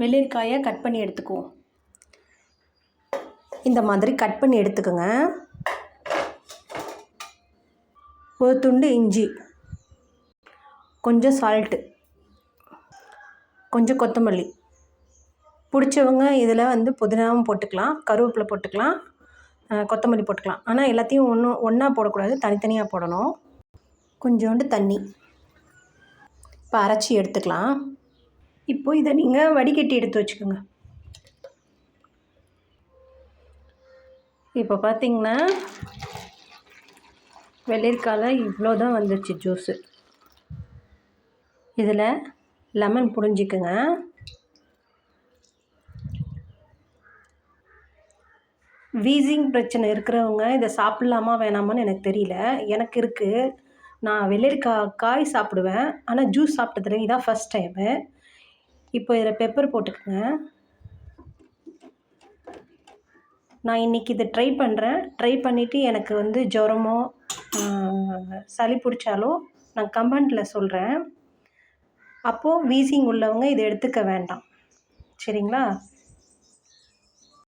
வெள்ளரிக்காயை cut பண்ணி எடுத்துக்குவோம். இந்த மாதிரி கட் பண்ணி எடுத்துக்கோங்க. ஒரு துண்டு இஞ்சி கொஞ்சம் சால்ட்டு கொஞ்சம் கொத்தமல்லி. பிடிச்சவங்க இதில் வந்து புதினாவும் போட்டுக்கலாம் கருவேப்பிலை போட்டுக்கலாம் கொத்தமல்லி போட்டுக்கலாம். ஆனால் எல்லாத்தையும் ஒன்று ஒன்றா போடக்கூடாது தனித்தனியாக போடணும். கொஞ்சோண்டு தண்ணி. இப்போ அரைச்சி எடுத்துக்கலாம். இப்போ இதை நீங்கள் வடிகட்டி எடுத்து வச்சுக்கோங்க. இப்போ பார்த்தீங்கன்னா வெள்ளரிக்காயில் இவ்வளோ தான் வந்துச்சு ஜூஸு. இதில் லெமன் புழிஞ்சிக்கோங்க. வீசிங் பிரச்சனை இருக்கிறவங்க இதை சாப்பிட்லாமா வேணாமான்னு எனக்கு தெரியல. எனக்கு இருக்குது நான் வெள்ளரிக்காய் காய் சாப்பிடுவேன். ஆனால் ஜூஸ் சாப்பிட்டதில்ல இதான் ஃபஸ்ட் டைமு இப்போ இதில் பெப்பர் போட்டுக்கோங்க. நான் இன்றைக்கி இதை ட்ரை பண்ணுறேன் ட்ரை பண்ணிவிட்டு எனக்கு வந்து ஜுரமோ சளி பிடிச்சாலோ நான் கமெண்டில் சொல்கிறேன் அப்போது வீசிங் உள்ளவங்க இதை எடுத்துக்க வேண்டாம். சரிங்களா?